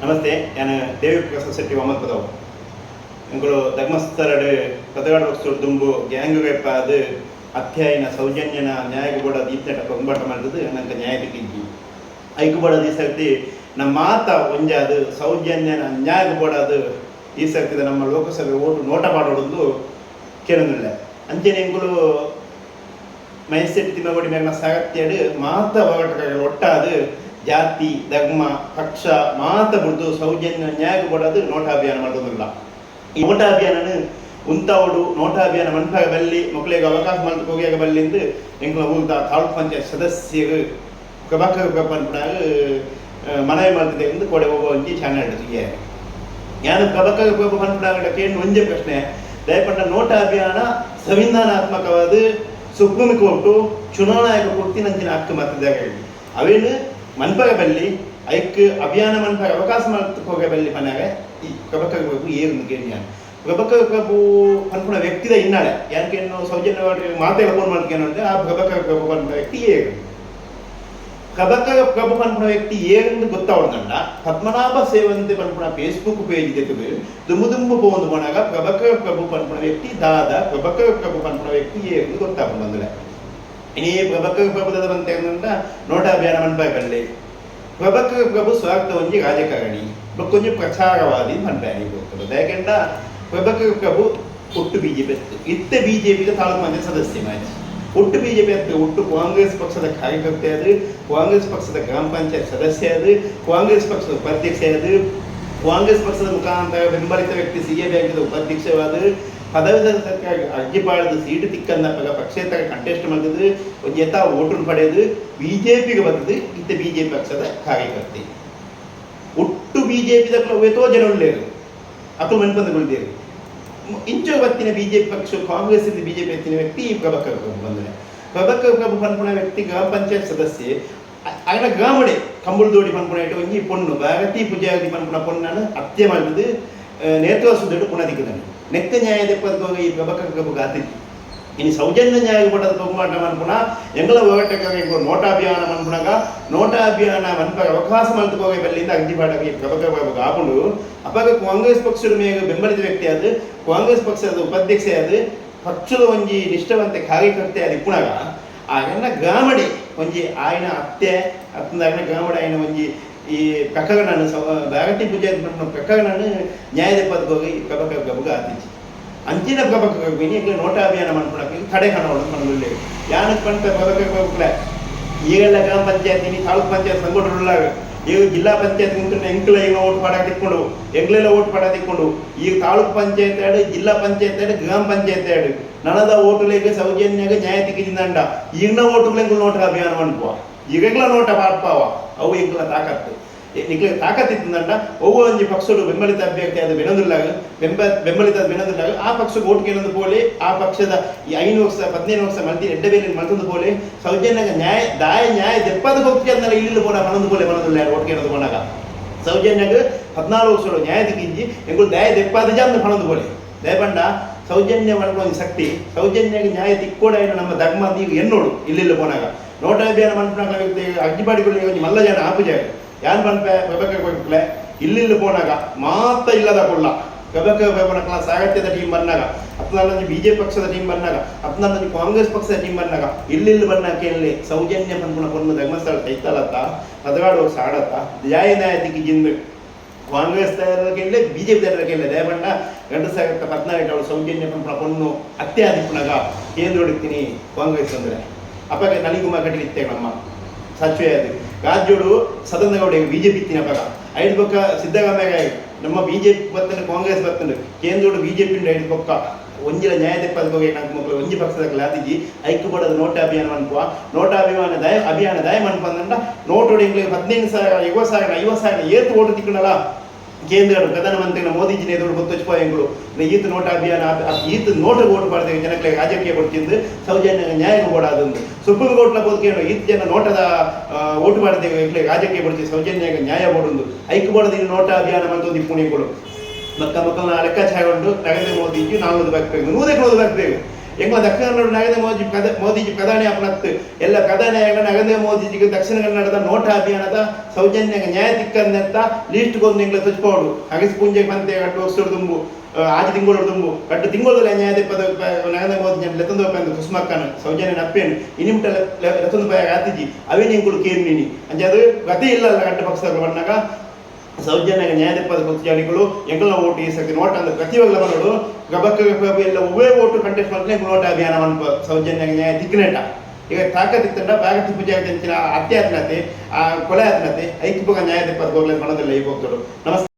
ನಮಸ್ತೆ ನಾನು ದೇವಿ ಪ್ರಕಾಶ ಶೆಟ್ಟಿ ಒಮ್ಮತ್ ಪದವು ಎಂಗಳು ಧರ್ಮಸ್ಥಳಡ್ ಪದಗಾಡ ವಸ್ತು ದುಂಬು ಗ್ಯಾಂಗ್ ಅದು ಅಧ್ಯಾಯನ ಸೌಜನ್ಯನ ನ್ಯಾಯಕ್ಕೆ ಕೂಡ ದೀಪ್ನಟ ಕೊಂಬಾಟ ಮಾಡಿದ್ದು ನಂಗೆ ನ್ಯಾಯ ಇಜ್ಜಿ ಐಕು ಬೋಡ ಈ ಸರ್ತಿ ನಮ್ಮ ಮಾತ ಒಂಜಾದ ಸೌಜನ್ಯನ ನ್ಯಾಯಕ್ಕೆ ಬೋಡದು ಈ ಸರ್ತಿದ ನಮ್ಮ ಲೋಕಸಭೆ ಓಟು ನೋಟ ಮಾಡೋದು ಕೇಳೋದಿಲ್ಲ ಅಂಚೆನೆ ಎಂಗಳು ಮೈಸೆಟ್ ತಿಮ್ಮಗೋಡಿ ಮೇಲೆ ಸಾಗತ್ಯಡು ಮಾತ ಒಗಟಗಳು ಒಟ್ಟಾದು ಜಾತಿ, ಧರ್ಮ, ಪಕ್ಷ, ಮಾತ ಬಿಡ್ದು ಸೌಜನ್ಯ ನ್ಯಾಯ ಕೊಡೋದು ನೋಟಾಭಿಯಾನ ಮಾಡೋದಿಲ್ಲ ಈ ನೋಟಾಭಿಯಾನ ಉಂತಾವಡು ನೋಟಾಭಿಯಾನ ಮನ್ಪಾಗ ಬಲ್ಲಿ ಮಕ್ಕಳಿಗೆ ಅವಕಾಶ ಮಾಡಿ ಹೋಗಿಯಾಗ ಬಲ್ಲಿಂದು ಎಂಗಳ ಊರ್ದ ತಾಲೂಕ್ ಪಂಚಾಯತ್ ಸದಸ್ಯರು ಕಬಕ್ಕ ಕಬ್ಬನ್ಪುಣಾಗ ಮನವಿ ಮಾಡ್ತಿದೆ ಎಂದು ಕೊಡೆ ಹೋಗೋ ಒಂಜಿ ಚಾನಲ್ ಕಬಕ್ಕ ಕಬ್ಬ ಪನ್ಪುಣಾಗ ಕೇಳಿ ಒಂದೇ ಪ್ರಶ್ನೆ. ದಯಪಟ್ಟ ನೋಟಾ ಅಭಿಯಾನ ಸಂವಿಧಾನಾತ್ಮಕವಾದ ಸುಪ್ರೀಂ ಕೋರ್ಟು ಚುನಾವಣಾ ಕೊಡ್ತಿ ನಂಚಿನ ಹಕ್ಕು ಮತದಾಗ ಅವೇನು ಮನ್ಪಗ ಬಲ್ಲಿ ಐಕ್ ಅಭಿಯಾನ ಮನ್ಪಗ ಅವಕಾಶ ಮಾಡ್ತಕ್ಕೆ ಹೋಗ ಬಲ್ಲಿ ಮನ್ಯಾಗ ಈ ಕಬಕ್ಕ ಕಬ್ಬು ಏರು ಕೇಳಿ ನಾನು ಕಬಕ್ಕ ಕಬ್ಬು ಪನ್ಪುಣ ವ್ಯಕ್ತಿದ ಇನ್ನಾಳೆ ಯಾಕೆ ಸೌಜನ್ಯ ಮಾತೆಲ್ಲ ಫೋನ್ ಮಾಡ್ತೀನಿ ಅಂದ್ರೆ ಆ ಕಬಕ್ಕ ಕಬ್ಬು ಪನ್ಪುಣ ವ್ಯಕ್ತಿ ಏರು ಕಬಕ ಕಬ್ಬು ಪನ್ಪುಣ ವ್ಯಕ್ತಿ ಏರೆಂದು ಗೊತ್ತಾವಡ್ದಂಡ ಪದ್ಮನಾಭ ಸೇವಂತೆ ಪನ್ಪುಣ ಫೇಸ್ಬುಕ್ ಪೇಜ್ ತೆಗೆದು ದುಂಬು ದುಂಬು ಪೋಂದು ಪೋನಾಗ ಕಬಕ ಕಬ್ಬು ಪನ್ಪುಣ ವ್ಯಕ್ತಿ ದಾದ ಕಬಕ ಕಬ್ಬು ಪನ್ಪುಣ ವ್ಯಕ್ತಿ ಏರೆಂದು ಗೊತ್ತಾಗ್ಬೋದು ಅಂದ್ರೆ ಇನಿ ಪ್ರಭಕ್ಕ ಪ್ರಭುದ ಅಂತ ನೋಟ ಅಭಿಯಾನ ಮನ್ಪಾಕಲ್ಲಿ ಪ್ರಭಕ್ಕ ಪ್ರಭು ಸ್ವಾಗತ ಒಂಜಿ ರಾಜಕಾರಣಿ ಕೊಂಚ ಪ್ರಚಾರವಾದಿ ಮನ್ಪಾನಿ ಹೋಗ್ತದೆ ಯಾಕೆಂಡ ಪ್ರಭಕ್ಕ ಪ್ರಭು ಒಟ್ಟು ಬಿಜೆಪಿ ಇತ್ತ ಬಿಜೆಪಿಗೆ ತಾಲೂಕು ಮಂದಿ ಸದಸ್ಯ ಮಾಜಿ. ಒಟ್ಟು ಬಿಜೆಪಿ ಅಂತ ಒಟ್ಟು ಕಾಂಗ್ರೆಸ್ ಪಕ್ಷದ ಕಾರ್ಯಕರ್ತೆ ಅದು ಕಾಂಗ್ರೆಸ್ ಪಕ್ಷದ ಗ್ರಾಮ ಪಂಚಾಯತ್ ಸದಸ್ಯ ಅದು ಕಾಂಗ್ರೆಸ್ ಪಕ್ಷದ ಉಪಾಧ್ಯಕ್ಷ ಅದು ಕಾಂಗ್ರೆಸ್ ಪಕ್ಷದ ಮುಖಾಂತರ ಬೆಂಬಲಿತ ವ್ಯಕ್ತಿ ಸಿ ಎ ಬ್ಯಾಂಕಿದ ಉಪಾಧ್ಯಕ್ಷವಾದ ಪದವಿ ಅರ್ಜಿ ಪಾಡದು ಸೀಟು ತಿಕ್ಕಂದ ಪಕ್ಷೇತರ ಕಂಟೆಸ್ಟ್ ಮಾಡಿದ್ರು ಒಂದು ಎತ್ತ ಓಟನ್ನು ಪಡೆದು ಬಿಜೆಪಿಗೆ ಬಂದದ್ದು ಇತ್ತ ಬಿಜೆಪಿ ಪಕ್ಷದ ಕಾರ್ಯಕರ್ತೆ. ಒಟ್ಟು ಬಿಜೆಪಿ ಎತ್ತೋ ಜನ ಒಳ್ಳೆಯರು ಅಕ್ಕಳು ಮನ್ಪಂದಗೊಳ್ದೇರು ಇಂಚು ಬತ್ತಿನ ಬಿಜೆಪಿ ಪಕ್ಷ ಕಾಂಗ್ರೆಸ್ ಇಂದ ಬಿಜೆಪಿ ಎತ್ತಿನ ವ್ಯಕ್ತಿ ಈ ಪ್ರಭಾಕರ್ ಪ್ರಭು ಬಂದರೆ. ಪ್ರಭಾಕರ್ ಪ್ರಭು ವ್ಯಕ್ತಿ ಗ್ರಾಮ ಪಂಚಾಯತ್ ಸದಸ್ಯೆ ಅಗಲ ಗ್ರಾಮಡೆ, ಕಂಬಳದೋಡಿ ಪನ್ಪುಣ ಇಟ್ಟು ಒಂಜಿ ಪೊಣ್ಣು, ಭಾರತಿ ಪೂಜಾವತಿ ಪನ್ಪುಣ ಪೊಣ್ಣನ್ನು ಹತ್ಯೆ ಮಾಡಿದ್ದು ನೇತ್ರ ಸುದ್ದಟ್ಟು ಪುನದಿಕ್ಕದನು ನೆಕ್ಕ ನ್ಯಾಯ ದೆಪ್ಪದ ಈ ಗಬಕ ಗಾತಿತ್ತು ಇನ್ನು ಸೌಜನ್ಯ ನ್ಯಾಯ ಕೊಟ್ಟದ ಬಹುಮಾಟ ಮನ್ಪುಣ ಎಂಗಳ ಅಭಿಯಾನ ನೋಟಾಭಿಯಾನ ಮನ್ಪುಣಗ ನೋಟಾಭಿಯಾನ ಮನ್ಪ ಅವಕಾಶ ಮಲ್ತು ಹೋಗಿ ಬಲ್ಲಿಂದ ಗಬಕ ಪ್ರಭು ಆಪುಂಡು ಅಪ್ಪಾಗ ಕಾಂಗ್ರೆಸ್ ಪಕ್ಷದ ಮೇಲೆ ಬೆಂಬಲಿತ ವ್ಯಕ್ತಿ ಆದ್ರೆ ಕಾಂಗ್ರೆಸ್ ಪಕ್ಷದ ಉಪಾಧ್ಯಕ್ಷ ಅದು ಪಕ್ಷದ ಒಂಜಿ ನಿಷ್ಠವಂತ ಕಾರ್ಯಕರ್ತೆ ಅದು ಇಪ್ಪುಣಾಗ ಆಗನ್ನ ಗ್ರಾಮಡಿ ಒಂಜಿ ಆಯ್ನ ಅತ್ತೆ ಅತ್ತಂದಾಗನ ಗ್ರಾಮಡೆ ಆಯ್ನ ಒಂಜಿ ಈ ಪ್ರಕರಣನು ಬಾಗಟಿ ಪೂಜೆ ಪ್ರಕರಣನು ನ್ಯಾಯದ ಪದಕ್ಕೆ ಹೋಗಿ ಗಬಕ ಪ್ರಭುಗ ಆತಿಚ್ಚಿ ಅಂಚಿನ ಗಬಕ ಗಬಿನಿ ಈಗ ನೋಟಾಭಿಯಾನ ಮಾಡ್ಕೊಳಕ್ಕೆ ತಡೆ ಹಣವನ್ನು ಮನದಲ್ಲಿ ಯಾನಕ್ಕೆ ಪಂತ ಗಬಕ ಗಬಕ್ಲ ಈಗೆಲ್ಲ ಗ್ರಾಮ ಪಂಚಾಯತಿನಿ ತಾಲೂಕ್ ಪಂಚಾಯತ್ ಸಂಘಟನೆಗಳಾಗ ಈಗ ಜಿಲ್ಲಾ ಪಂಚಾಯತ್ ನಿಂತು ಎಂಕ್ಲ ಈಗ ಓಟ್ ಪಾಡ ತಿಕ್ಕೊಂಡು ಎಂಗ್ಲೆಲ್ಲ ಓಟ್ ಪಾಡ ತಿಕ್ಕೊಂಡು ಈಗ ತಾಲೂಕ್ ಪಂಚಾಯತ್ ಆಡು ಜಿಲ್ಲಾ ಪಂಚಾಯತ್ ಆಡು ಗ್ರಾಮ ಪಂಚಾಯತ್ ಆಡು ನನದ ಓಟುಗಳಿಗೆ ಸೌಜನ್ಯಾಗ ನ್ಯಾಯ ತಿಕ್ಕಿದಿಂದಂಡ ಈಗಿನ ಓಟುಗಳಿಗೆ ನೋಟ ಅಭಿಯಾನ ಮಾಡ್ಕೋ. ಈಗಲ ನೋಟ ಪಾಡ್ಪಾವ ಅವು ಎಂಕ್ಲ ತಾಕತ್ತು ತಾಕತ್ತಿದ್ದಂಡ ಅವು ಒಂಜಿ ಪಕ್ಷಡು ಬೆಂಬಲಿತ ಅಭ್ಯರ್ಥಿ ಅದು ಬೆನೊಂದಿಲ್ಲಾಗ ಬೆಂಬ, ಬೆಂಬಲಿತ ಬೆನದುಲ್ಲಾಗ ಆ ಪಕ್ಷಕ್ಕೆ ಓಟ್ ಕೇಳೋದು ಪೋಲಿ ಆ ಪಕ್ಷದ ಈ ಐನು ವರ್ಷ, ಹದಿನೈದು ವರ್ಷ ಮಲ್ತಿ ಎಡ್ಡ ಬೇಲಿ ಮಲ್ತದ ಪೋಲಿ ಸೌಜನ್ಯಗ ನ್ಯಾಯ, ದಾಯ, ನ್ಯಾಯ ದೆಪ್ಪದ ಹೋಗ್ತಿ ಅಂದಲ್ಲ ಇಲ್ಲಿ ಪೋಲ ಮನೊಂದು ಪೋಲೆ ಮನದುಲ್ಲ ಓಟ್ ಕೇಳೋದು ಪೋಣಾಗ ಸೌಜನ್ಯಗ ಹದಿನಾರು ವರ್ಷಗಳು ನ್ಯಾಯ ದಿಕ್ಕಿಂಜಿ ಎಂಗಳು ದಾಯ ದೆಪ್ಪದ ಅಂದ್ರೆ ಮನೊಂದು ಪೋಲೆ ದಯಪಂಡ, ಸೌಜನ್ಯ ಮಾಡ್ಕೊಂಡು ಶಕ್ತಿ, ಸೌಜನ್ಯಾಗ ನ್ಯಾಯ ತಿಕ್ಕೋಡ ನಮ್ಮ ಧರ್ಮ ನೀವು ಎನ್ನೋಡು, ಇಲ್ಲಿಲ್ಲ ಪೋನಾಗ ನೋಟ ಅಭಿಯಾನ ಅಗ್ನಿಪಾಡಿಗಳು ಒಂದು ಮಲ್ಲ ಜನ ಆಪುಜಾಗ ಯಾನ್ ಪನ್ಪೆ ಬೆಬಕ ಕೊಟ್ಟಲೆ ಇಲ್ಲಿಲ್ಲಿ ಪೋನಾಗ ಮಾತ ಇಲ್ಲದ ಕೊಲ್ಲ ಬೆಬಕ ಬೆಬನಕಲ ಸಾಗತ್ಯದ ಟೀಮ್ ಬಂದಾಗ ಹತ್ನಾಲ್ಕು ಬಿ ಜೆ ಪಕ್ಷದ ಟೀಮ್ ಬಂದಾಗ ಹತ್ನಾಲ್ಕು ಕಾಂಗ್ರೆಸ್ ಪಕ್ಷದ ಟೀಮ್ ಬಂದಾಗ ಇಲ್ಲಿ ಬಂದಾಗ ಇಲ್ಲಿ ಸೌಜನ್ಯ ಪನ್ಪುಣ ಪೊಣ್ಣು ಧರ್ಮಸ್ಥಳ ತೈತಲತ್ತ ಪದಗಾಡು ಸಾಡತ್ತ ಆಡತ್ತ ನ್ಯಾಯ ನ್ಯಾಯ ದಿಕ್ಕಿ ಜಿಂದು ಕಾಂಗ್ರೆಸ್ ಕೇಳಿ ಬಿಜೆಪಿ ಕೇಳಿ ದಯಬಣ್ಣ ಗಂಟು ಸಾವಿರದ ಪದ್ನಾಲ್ಕು ಸೌಜನ್ಯ ಪನ್ಪುಣ ಪೊಣ್ಣು ಅತ್ಯಾಧಿಪುಣಗ ಕೇಂದ್ರ ಹೊಡಿತೀನಿ ಕಾಂಗ್ರೆಸ್ ಅಂದ್ರೆ? ಅಪ್ಪಾಗ ನಲಿಗುಮ ಕಟ್ಟಿತ್ತೆ ನಮ್ಮ ಸಚಿವೆ ಅದು ರಾಜ್ಯೋಡು ಸದನಗೌಡ ಬಿಜೆಪಿ ಇತ್ತಿನ ಅಪಗ ಐದು ಪಕ್ಕ ಸಿದ್ದರಾಮಯ್ಯ ನಮ್ಮ ಬಿಜೆಪಿ ಬರ್ತಂಡು, ಕಾಂಗ್ರೆಸ್ ಬರ್ತಂಡು ಕೇಂದ್ರೋಡು ಬಿಜೆಪಿ ಐದು ಪಕ್ಕ ಒಂಜಿಲ ನ್ಯಾಯ ತೆಪ್ಪದ ಬಗ್ಗೆ ನಾಲ್ಕು ಮಕ್ಕಳು ಒಂಜಿ ಪಕ್ಷದ ಲಾತಿಜಿ ಐಕ್ಯ ಪಡದ ನೋಟ ಅಭಿಯಾನ ಅನ್ಕುವ ನೋಟ ಅಭಿಮಾನ ದಯ, ಅಭಿಯಾನ ದಯ ಮನ್ಪಂದಂಡ ನೋಟೋಡು ಇಂಗ್ಲಿಗೆ ಹದಿನೈದು ಸಾವಿರ ಐವತ್ತು ಸಾವಿರ ಐವತ್ತು ಸಾವಿರ ಏತು ಓಟು ತಿಕ್ಕಣಲ್ಲ ಕೇಂದ್ರ ಪ್ರಧಾನಮಂತ್ರಿಗಳ ಮೋದಿಜಿನ ಎದುರು ಗೊತ್ತಚ್ಪಾಯಗಳು ಈತ ನೋಟ ಅಭಿಯಾನ ಈತ ನೋಟ ಓಟ್ ಮಾಡಿದ ಜನಕ್ಕೆ ರಾಜಕೀಯ ಕೊಡ್ತಿದ್ದು ಸೌಜನ್ಯ ನ್ಯಾಯ ಕೊಡಾದಂದು ಸುಪ್ರೀಂ ಕೋರ್ಟ್ನ ಬದುಕೇನು ಈತ ಜನ ನೋಟದ ಓಟ್ ಇಟ್ಲೆ ರಾಜಕೀಯ ಕೊಡ್ತೀವಿ ಸೌಜನ್ಯ ನ್ಯಾಯ ಕೊಡೊಂದು. ಐಕ್ ಬೋಡದ ನೋಟ ಅಭಿಯಾನ ಮಂತೊಂದು ಪುಣಿಗಳು ಮಕ್ಕ ಮಕ್ಕಳನ್ನ ಲೆಕ್ಕಾಚಾರ ಉಂಟು, ನರೇಂದ್ರ ಮೋದಿಜಿ ನಾವು ಓದಬೇಕು ನೂರಕ್ಕೆ ಓದಬೇಕು ಎಂಗಳ ದಕ್ಷಿಣ ಕನ್ನಡ ನಗದ ಮೋದಿ ಮೋದಿಜಿ ಪ್ರಧಾನಿ ಅಪನತ್ತು ಎಲ್ಲ ಪ್ರಧಾನಿ ಆಗ ನಗದ ಮೋದಿಜಿಗೆ ದಕ್ಷಿಣ ಕನ್ನಡದ ನೋಟ ಅಭಿಯಾನದ ಸೌಜನ್ಯ ನ್ಯಾಯ ತಿಕ್ಕಂದಂತ ಲೀಸ್ಟ್ ಗೊಂದು ಎಂಗ್ಲ ತುಚ್ಪೋಡು ಅಗಸಿ ಪೂಂಜೆ ಮಂತೆ ಕಟ್ಟು ಹೊಸರು ತುಂಬು ಆಜಿ ತಿಂಗಳು ತುಂಬು ಕಟ್ಟು ತಿಂಗಳು ನ್ಯಾಯ ತಿಪ್ಪದ ನಗದ ಮೋದಿ ಲೆತ್ತೊಂದು ಪಂದು ಕುಸ್ಮಕ್ಕನ ಸೌಜನ್ಯ ನಪ್ಪೇನು. ಇನಿಮಿಟ ಲೆತ್ತೊಂದು ಪಾಯ ಆತಿಜಿ ಅವೇ ನಿಂಗಳು ಕೇರ್ನಿನಿ ಅಂಜೆ ಅದು ಗತಿ ಇಲ್ಲ ಕಟ್ಟು ಪಕ್ಷದ ಬಂದಾಗ ಸೌಜನ್ಯ ನ್ಯಾಯಾಧಿಪದ ಕುತ್ತಿಯಾಳಿಗಳು ಎಂಗಲ್ಲ ಓಟು ಈ ಸತಿ ನೋಟ್ ಅಂದ್ರೆ ಪ್ರತಿಯೊಲ್ಲ ಬಂದಳು ಗಬಕ್ಕ ಎಲ್ಲ ಉವೇ ಓಟು ಕಂಟೆಸ್ಟ್ ಮಾಡ್ತಾರೆ ನೋಟ ಅಭಿಯಾನ ಮನ್ಪ ಸೌಜನ್ಯ ನ್ಯಾಯ ದಿಕ್ಕನೆಟ ಈಗ ತಾಕತ್ತಿತ್ತಂಡ ಬಾಗತಿ ಪೂಜೆ ಅಂಚಿನ ಅತ್ಯಾತ್ಮತೆ ಆ ಕೊಲೆ ಆತ್ಮತೆ ಐಕ್ಯಪಗ ನ್ಯಾಯದೀಪದ ಹೋಗ್ಲಿ ಮಾಡೋದಿಲ್ಲ ಈ ಹೋಗ್ತರು ನಮಸ್ಕಾರ